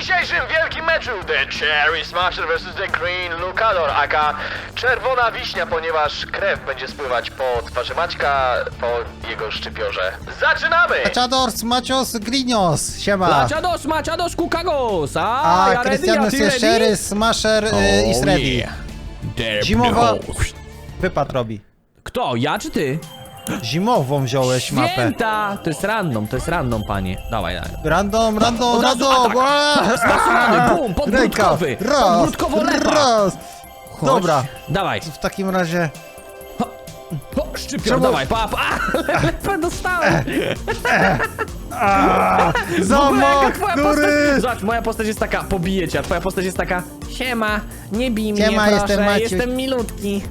dzisiejszym wielkim meczu The Cherry Smasher vs The Green Lucador, aka Czerwona Wiśnia, ponieważ krew będzie spływać po twarzy Maćka, po jego szczypiorze. Zaczynamy! Chadors, Macios, Grinios, siema. Maciados, Maciados, Kukagos! A, A ja ready, Krystianus a ty jest ready? Smasher y, i Oh, yeah. Zimowa-. Wypad robi. Kto, ja czy ty? Zimową wziąłeś mapę. Święta! To jest random, to jest random, panie. Dawaj, dawaj. Random, random, Od razu random! atak. Ła! Stosowany, bum, podbródkowy. Ręka. Raz, Podbródkowo lepa. raz. Chodź. Dobra, Dawaj. w takim razie... O, szczypior, Czemu- dawaj, pa, pa. A, lepę dostałem. Za ogóle jaka twoja postać... Zobacz, moja postać jest taka, pobiję cię, a twoja postać jest taka Siema, nie bij mnie, Siema, proszę, jestem Maciuś. jestem milutki.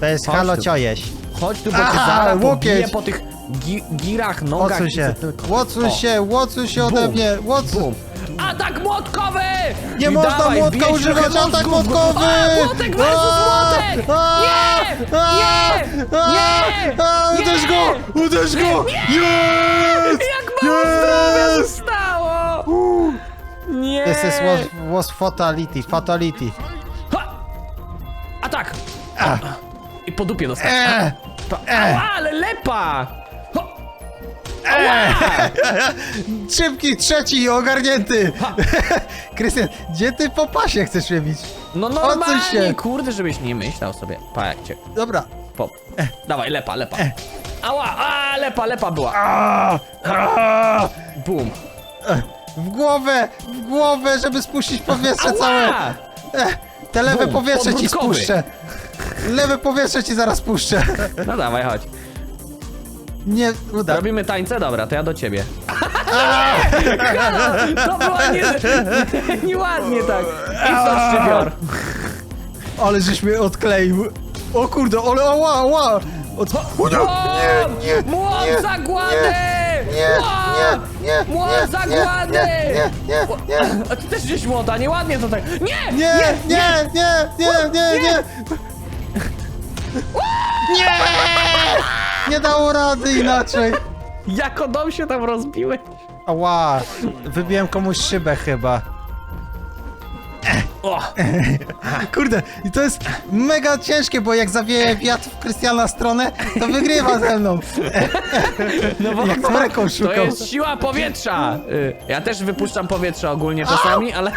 To jest Chodź halo tu. ciojeś. Chodź tu, bo cię Aha, zaraz pobiję łokieć. po tych gi girach, nogach. I się, co tylko. odsuń O, się, odsuń się ode Bum. mnie, odsuń... Bum. Atak młotkowy! Nie I można dawaj, młotka wbijaj używać, trochę atak młotkowy! A, młotek versus A, młotek! a, Nie! a, Nie! a, Nie! a, Uderz Nie! go! Uderz go! Jest! Jak mało zdrowia Jest! zostało! Nie! This is was, was fatality, fatality. Ha! Atak! I po dupie dostał. Eee, Pa- e. Ała, ale lepa! Ho! szybki, trzeci, ogarnięty! Krystian, gdzie ty po pasie chcesz mnie bić? No Odsuń normalnie, się. kurde, żebyś nie myślał sobie. Pa, jak cię... Dobra. Pop. Dawaj, lepa, lepa. Ała, a, lepa, lepa była. Bum. w głowę, w głowę, żeby spuścić powietrze całe. Ała! Eh, Te lewe Bum, powietrze ci spuszczę. Lewe powietrze ci zaraz puszczę. No dawaj, chodź. Nie uda. Robimy tańce? Dobra, to ja do ciebie. To było nie, nieładnie tak. I co, szczypior? Ale żeś mnie odkleił. O kurde, ale ała, ała. Od... O, nie, nie, nie, Młot nie, zagłady! nie, Młot! nie, nie, Młot nie, zagłady! nie, nie, nie, nie. A ty też gdzieś młota, nieładnie to tak. Nie! Nie, nie, nie, nie, nie, nie. Nie! Nie dało rady inaczej. Jako dom się tam rozbiłeś. Ała, wybiłem komuś szybę chyba. O! Kurde, i to jest mega ciężkie, bo jak zawieje wiatr w Krystiana stronę, to wygrywa ze mną. No bo Jak to szukał. jest siła powietrza. Y, Ja też wypuszczam powietrze ogólnie czasami, ale,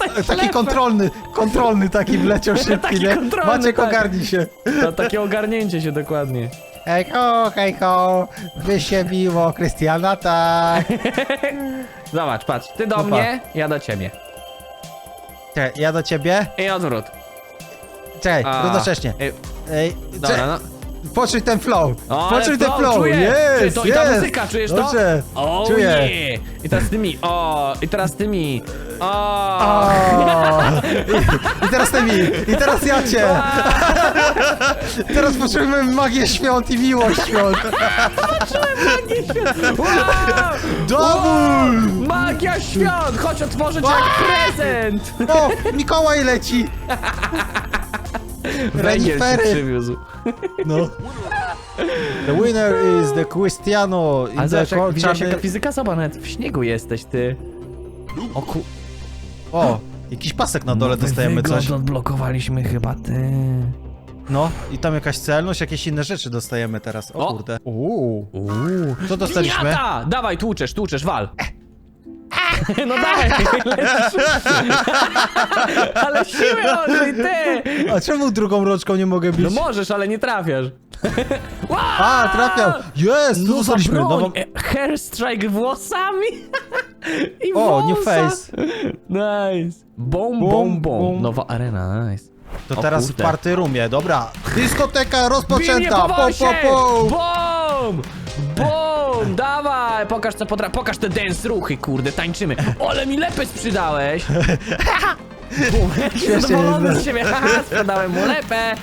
ale Taki kontrolny, kontrolny taki wleciał szybki, Taki nie? kontrolny, Maciek tak. ogarnij się. To takie ogarnięcie się dokładnie. Hej ho, hej ho, by się miło, Krystiana tak. Zobacz, patrz, ty do Opa. mnie, ja do ciebie. Czekaj, ja do ciebie. I odwrót. Czekaj, A, równocześnie. Ej, Ej, Dobra, no. poczuj ten flow. O, ale Poczuj ten flow, czuję. Jest, to, I ta jest. muzyka, czujesz to? Dobrze, O, czuję. yeah. I teraz tymi, o, i teraz tymi. O. I, I teraz ty mi, i teraz ja cię. Teraz poczujemy magię świąt i miłość świąt. Wow. Double! Magia świąt! Chodź otworzę jak prezent! O, Mikołaj leci. Węgiel Renifery. przywiózł. No. The winner is the Cristiano in A the zobacz, jak, czarny- fizyka? Zobacz, nawet w śniegu jesteś, ty. O ku... O, jakiś pasek na dole dostajemy coś. odblokowaliśmy chyba, ty. No, i tam jakaś celność, jakieś inne rzeczy dostajemy teraz. O, O. kurde. Uuu. Uuu. Co dostaliśmy? Piniata! Dawaj, tłuczesz, tłuczesz, wal. No dawaj, lecisz. Ale siły ożyj, ty! A czemu drugą rączką nie mogę bić? No możesz, ale nie trafiasz. A, trafiał! Jest! Co Nowa dostaliśmy? broń! Nową... E, Hairstrike włosami! I O, new wąsa. face. Nice. Bom, bom, bom. Nowa arena, nice. To O teraz w kurde. party roomie, dobra. Dyskoteka Bij mnie rozpoczęta! po Po, po! Bom! Bom! Dawaj! Pokaż co potrafisz. Pokaż te dance ruchy, kurde, tańczymy. Ole mi lepę sprzedałeś! Bum, jaki Śmiesznie zadowolony jest. z siebie. Haha, sprzedałem mu lepę.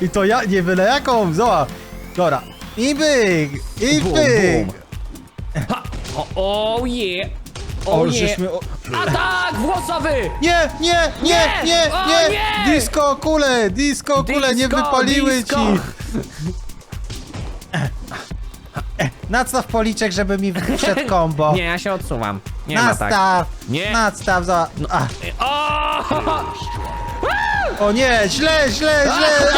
I to ja, nie byle jaką, zobacz. Dobra. I byk! I Bum, byk! bum. Ha! O, oh yeah! O, O nie! żeśmy... O... Atak włosowy! Nie, nie, nie, Nie! nie, O, nie! nie! Disco kule, disco kule, nie Disco, wypaliły disco. ci! Nadstaw policzek, żeby mi wszedł combo. Nie, ja się odsuwam. Nie Nie ma tak. Nastaw! Nie. Nastaw za... A. O! O nie, źle, źle, źle!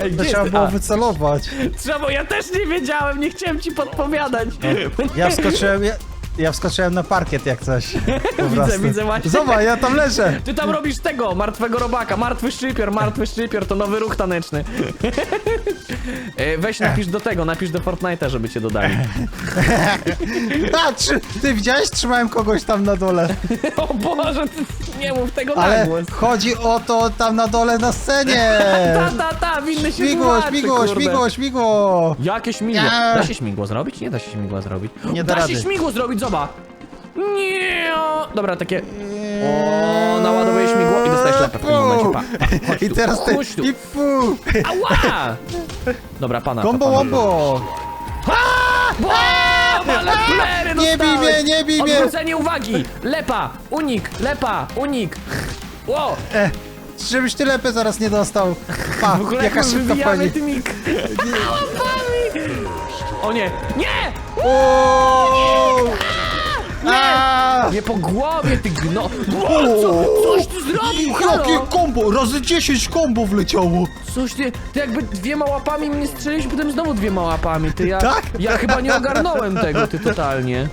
Ej, To gdzie trzeba jest- było A, wycelować. Trzeba, bo ja też nie wiedziałem, nie chciałem ci podpowiadać. Ja wskoczyłem, ja, ja wskoczyłem na parkiet jak coś. Po Widzę, prostu. widzę właśnie. Zobacz, ja tam leżę. Ty tam robisz tego, martwego robaka, martwy szczypior, martwy szczypior, to nowy ruch taneczny. E, Weź napisz do tego, napisz do Fortnite'a, żeby cię dodali. A, trzy, ty widziałeś? Trzymałem kogoś tam na dole. O Boże, ty nie mów tego na Ale głos. chodzi o to tam na dole na scenie. Ta, ta, ta, winny się Śmigło, tłumaczy, śmigło, kurde. śmigło, śmigło. Jakie śmigło? Nie. Da się śmigło zrobić? Nie da się śmigła zrobić. Nie da da rady. się śmigło zrobić, zobacz. Nie. Dobra, takie... O, naładowuję śmigło i dostajesz lepę w tym momencie, pa. pa. Chodź I tu, teraz ty, chodź tu. i fu. Ała! Dobra, pana. Combo pana. wombo. Bo, ale plery Nie bij mnie, nie bij mnie. Odwrócenie uwagi. Lepa, unik, lepa, unik. Ło, E, żebyś ty lepę zaraz nie dostał. Pa, w ogóle jaka my szybka pani. tymi k- łapami. O nie, nie! O! A! Nie po głowie, ty gno... O, co, coś zrobił, halo! Jakie kombo? Razy 10 kombo wleciało. Coś ty, ty jakby dwiema łapami mnie strzeliłeś, potem znowu dwiema łapami, ty ja... Tak? Ja chyba nie ogarnąłem tego, ty totalnie.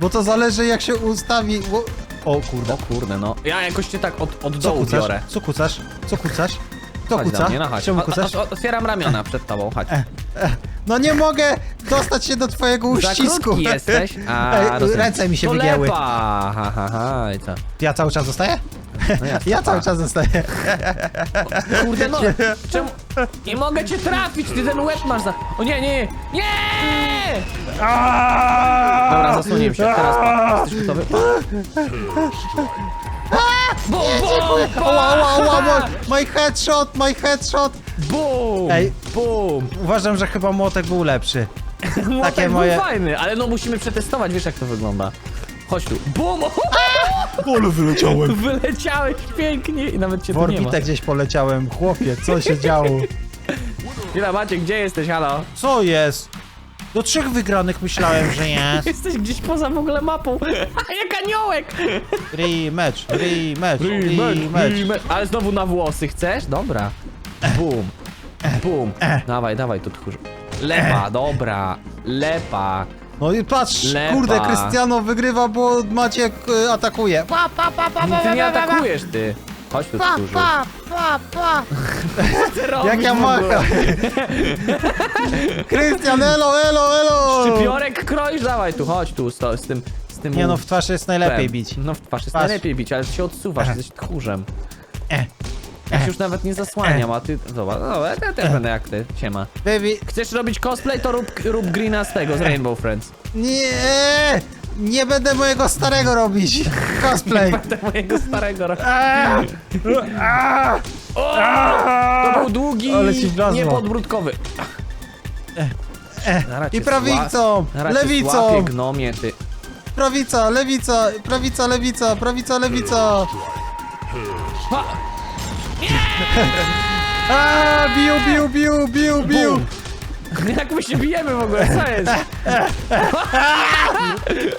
Bo to zależy jak się ustawi. O kurde. O kurde, no. Ja jakoś cię tak od, od Co dołu kucasz? biorę. Co kucasz? Co kucasz? Kto Chodź do kuca? mnie, no chodź. Czemu O- kucasz? o- o- Otwieram ramiona przed tobą, chodź. No nie mogę dostać się do twojego Za uścisku. krótki jesteś? A, Ej, rozumiem. ręce mi się to wygięły. Lepa. Ha, ha, ha, i co? Ja cały czas zostaję? No jasne, Ja cały tak. czas zostaję. Kurde, no, czemu? Nie mogę cię trafić, ty ten łeb masz za... O nie, nie, nie! Dobra, zasłoniłem się, teraz pa. Jesteś gotowy? Pa. Bum, bum, Ała, ała, ała, my, my headshot, my headshot. Bum! Ej. Bum! Uważam, że chyba młotek był lepszy. Młotek Takie był moje- fajny, ale no musimy przetestować, wiesz jak to wygląda. Chodź tu. Bum! Ale wyleciałem. Wyleciałeś pięknie i nawet cię tu nie ma. Worbitę gdzieś poleciałem. Chłopie, co się działo? Chwila, Maciek, gdzie jesteś, halo? Co jest? Do trzech wygranych myślałem, że jest. Jesteś gdzieś poza w ogóle mapą. Jak aniołek! Rematch, rematch, rematch. Ale znowu na włosy chcesz? Dobra. Bum. Bum. Dawaj, dawaj tu tchórz. Lepa, dobra. Lepa. No i patrz, Lepa. kurde, Krystiano wygrywa, bo Maciek y, atakuje. Pa, pa, pa, pa, pa, Ty nie pa, pa, atakujesz, ty. Chodź tu, Pa, tchórzu. pa, pa, pa. Jak ja macham. Krystian, elo, elo, elo. Szczypiorek kroisz? Dawaj tu, chodź tu z, to, z tym... Z tym Nie no, w twarz jest najlepiej bić. No w twarz jest Twarz. najlepiej bić, ale ty się odsuwasz, jesteś tchórzem. E, Ja się już nawet nie zasłaniam, a ty... Zobacz, no, ja też będę jak ty, siema. baby, Chcesz robić cosplay, to rób, rób Greena z tego, z Rainbow Friends. nie, nie będę mojego starego robić. Cosplay. Będę mojego starego ro- A, a, O! a. To był długi, Ale ci wlazło. niepodbródkowy. Zaraz I cię prawicą, zła- zaraz cię lewicą. złapię, gnomie, ty. Prawica, lewica, prawica, lewica, prawica, lewica. Ha! A, biu, biu, biu, biu, biu. Bum. Jak my się bijemy w ogóle, co jest?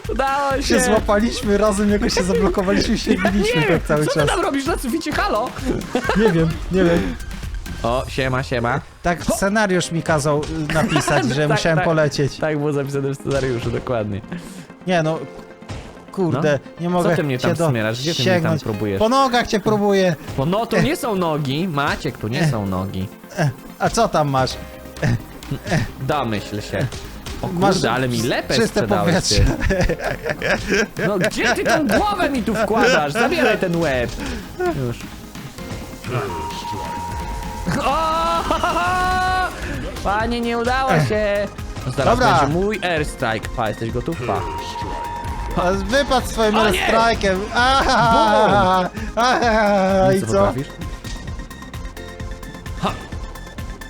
Udało się! Się złapaliśmy razem, jakoś się zablokowaliśmy, się biliśmy Nie, tak cały co ty czas. tam robisz na suficie, halo? Nie wiem, nie wiem. O, siema, siema. Tak scenariusz mi kazał y, napisać, że Tak, musiałem tak. polecieć. Tak było zapisane w scenariuszu, dokładnie. Nie no, kurde, nie mogę ty mnie tam cię do... wspierasz? Gdzie ty mnie tam sięgnąć. próbujesz? Po nogach cię próbuję. Bo no, tu nie są nogi, Maciek, tu nie są nogi. A co tam masz? Domyśl się. O Masz kurde, ale mi lepę czyste sprzedałeś, powietrze. ty. No gdzie ty tą głowę mi tu wkładasz? Zabieraj ten łeb. Już. O! Panie, nie udało się. No zaraz Dobra. będzie mój airstrike. Pa, jesteś gotów? Pa. A Wypadł swoim O nie! airstrike'em. Aha, aha, I co potrafisz? Ha!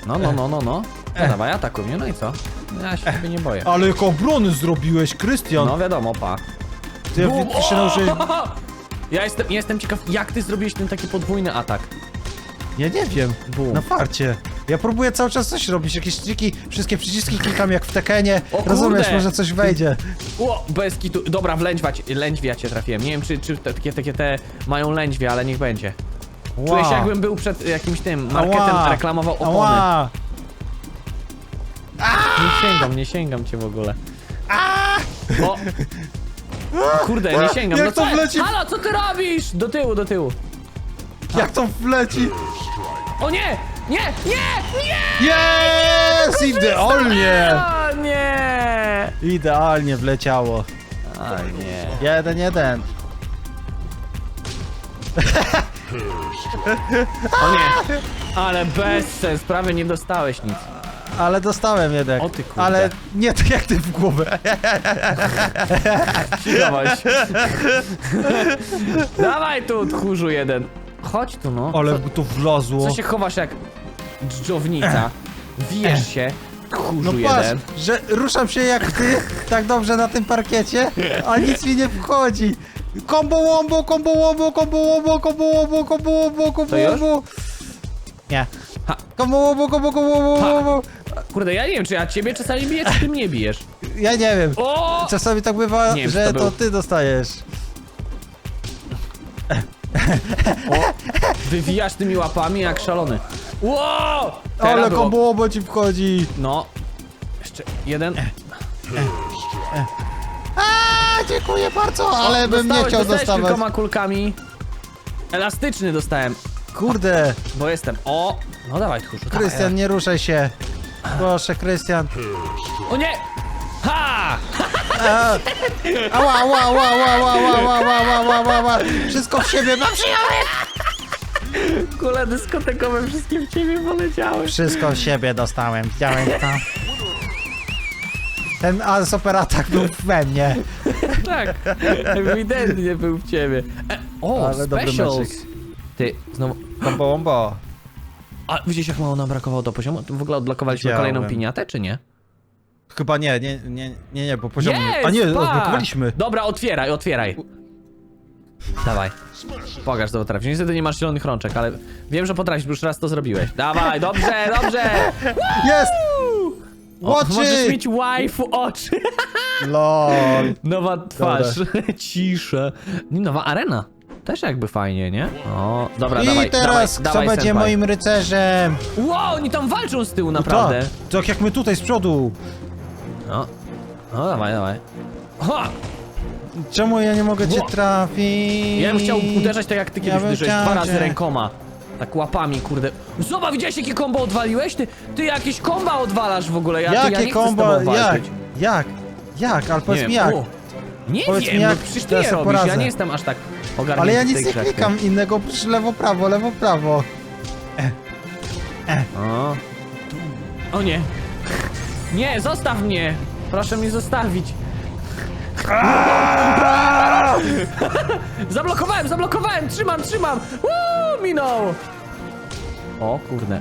No, no, no, no, no. No dawaj, atakuj mnie, no i co? Ja się ciebie nie boję. Ale jak obrony zrobiłeś, Krystian. No wiadomo, pa. Ty, ty się nauczyłeś... Ja jestem, ja jestem ciekaw, jak ty zrobiłeś ten taki podwójny atak. Ja nie wiem. Bum. Na farcie. Ja próbuję cały czas coś robić, jakieś triki, wszystkie przyciski klikam jak w Tekenie. O kurde! Rozumiesz, może coś wejdzie. O, bez kitu. Dobra, w lędźwać, lędźwia cię trafiłem. Nie wiem, czy, czy te, takie, takie te mają lędźwie, ale niech będzie. Czuję się jakbym był przed jakimś tym marketem, Ała. reklamował opony. Ała! Nie sięgam, nie sięgam cię w ogóle. O! Kurde, nie sięgam. Jak no to co? wleci? Halo, co ty robisz? Do tyłu, do tyłu. Jak to wleci? O nie! Nie! Nie! Nie! Jest! Idealnie! O nie! Idealnie wleciało. O nie. Jeden, jeden. O nie! Ale bez sens, prawie nie dostałeś nic. Ale dostałem jeden. O ty kurde. Ale nie tak jak ty w głowę. Dawaj. Dawaj tu, tchórzu jeden. Chodź tu, no. Ale Co, tu wlazło. co się chowasz jak dżdżownica? Wijesz się, No tchórzu patrz, jeden. że ruszam się jak ty, tak dobrze na tym parkiecie, a nic mi nie wchodzi. Kombo łombo, kombo łombo, kombo łombo, kombo łombo, kombo łombo, kombo To już? Nie. Ha. Kombo łombo, kombo, kombo łombo, Ha. łombo. Kurde, ja nie wiem, czy ja ciebie czasami biję, czy ty mnie bijesz. Ja nie wiem. O! Czasami tak bywa, Nie wiem, że to to był- ty dostajesz. Wywijasz tymi łapami jak szalony. Wow! Teraz Ale było- kombo łombo ci wchodzi. No. Jeszcze jeden. A, dziękuję bardzo, ale bym nie Dostałeś, chciał dostałeś dostawać. kilkoma kulkami. Elastyczny dostałem, Kurde, bo jestem. O! No dawaj, tchórzu. dawaj, Krystian, nie ruszaj się. Proszę, Krystian. O nie! Ha! Ała, ała, ała, ała, ała, ała, ała, ała, ała, ała, ała. Wszystko w siebie mam przyjąłem. Kule dyskotekowe wszystkie w ciebie poleciały. Wszystko w siebie dostałem, widziałem to. Ten super atak był we mnie. Tak, ewidentnie był w ciebie. E, o, Ale dobry specials! Ty, znowu... Kombo wombo. A widzisz jak mało nam brakowało do poziomu? W ogóle odblokowaliśmy Widziałem. kolejną piniatę, czy nie? Chyba nie, nie, nie, nie, nie, bo poziom... Jest, A nie, pa! odblokowaliśmy. Dobra, otwieraj, otwieraj. Dawaj. Pokaż, co potrafisz. Niestety nie masz zielonych rączek, ale wiem, że potrafisz, bo już raz to zrobiłeś. Dawaj, dobrze, dobrze! Jest! O, możesz Łoczy! mieć waifu oczy. LOL. Nowa twarz. Ciszę. I nowa arena. Też jakby fajnie, nie? O, dobra, I dawaj, teraz dawaj, kto dawaj, będzie senpai. moim rycerzem? Wow, oni tam walczą z tyłu, naprawdę. Tak, tak jak my tutaj z przodu. No. No, dawaj, dawaj. Ha! Czemu ja nie mogę cię Ło. trafić? Ja bym chciał uderzać tak jak ty kiedyś bym uderzyłeś, chciał dwa razy cię. rękoma. Tak łapami, kurde. Zobacz, widziałeś jakie kombo odwaliłeś? Ty, ty jakieś komba odwalasz w ogóle, ja, ty, ja Jakie nie kombo? chcę z tobą Jak? walczyć. Jak? Jak? Ale powiedz mi jak. o. Nie Powiedz wiem, mi, no jak przecież ty teraz je robisz, ja nie jestem aż tak ogarnięty Ale ja w nic tej nie grze. klikam innego, przecież lewo, prawo, lewo, prawo. O. o nie. Nie, zostaw mnie! Proszę mnie zostawić. Zablokowałem, zablokowałem! Trzymam, trzymam! Uuu, minął! O kurde.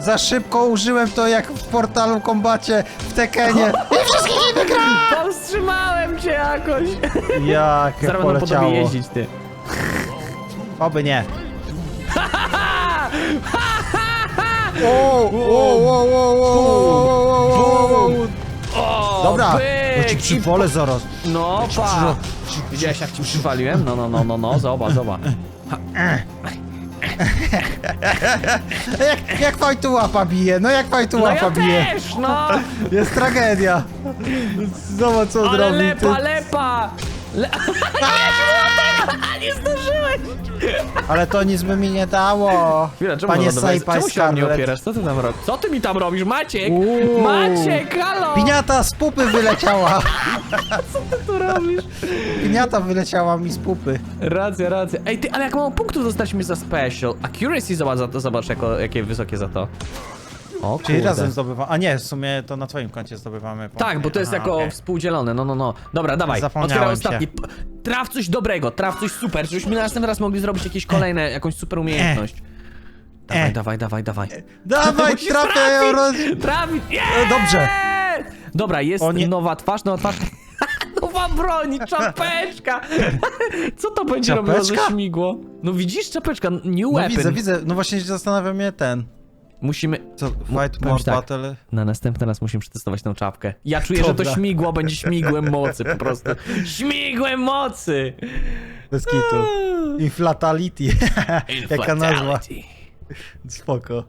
Za szybko użyłem to jak w portalu kombacie w Tekenie. I wszystkich nie wygrałem! Powstrzymałem cię jakoś! Jak Zaraz będą po tobie poleciało. jeździć, ty. Oby nie. O, o, o, o, o, o, o, o. O, Dobra, pyk! ja ci I przypolę zaraz. No, pa! Widziałeś jak ci przywaliłem? No, no, no, no, no, zobacz, zobacz. Jak, jak fajtu łapa bije, no jak fajtu No łapa ja bije. też, no! Jest tragedia. Zobacz co on Ale robi. lepa, lepa! Le... nie, zdążyłeś! Ale to nic by mi nie dało. Chwila, czemu Panie wylądowałeś? Sajpa Czemu się o mnie Scarlet. opierasz? Co ty tam robisz? Co ty mi tam robisz, Maciek? Uuu. Maciek, halo! Piniata z pupy wyleciała. Co ty tu robisz? Piniata wyleciała mi z pupy. Racja, racja. Ej, ty, ale jak mało punktów dostaliśmy za special. Accuracy zobacz, za to, zobacz jako, jakie wysokie za to. O Czyli kurde. razem zdobywamy. A nie, w sumie to na twoim koncie zdobywamy. punkty. Tak, bo to jest Aha, jako okej. współdzielone, no, no, no. Dobra, dawaj, Zapomniałem otwieraj się. ostatni. P- Traf coś dobrego, traf coś super, żebyśmy następnym raz mogli zrobić jakieś kolejne, jakąś super umiejętność. Dawaj, E. dawaj, dawaj, dawaj. Dawaj, Musisz trafię, roz... Trafić! E, dobrze. Dobra, jest O nie. nowa twarz, nowa twarz. nowa broń, czapeczka! Co to będzie robiło ze Czapeczka? śmigło? No widzisz, czapeczka, new No weapon. widzę, widzę, no właśnie się zastanawia mnie ten. Musimy... Co, fight powiem more ci tak. battle? Na następny raz musimy przetestować tą czapkę. Ja czuję, że Dobra. to śmigło będzie śmigłem mocy po prostu. Śmigłem mocy! Bez kitu. Inflatality. Jaka nazwa. Inflatality. Spoko.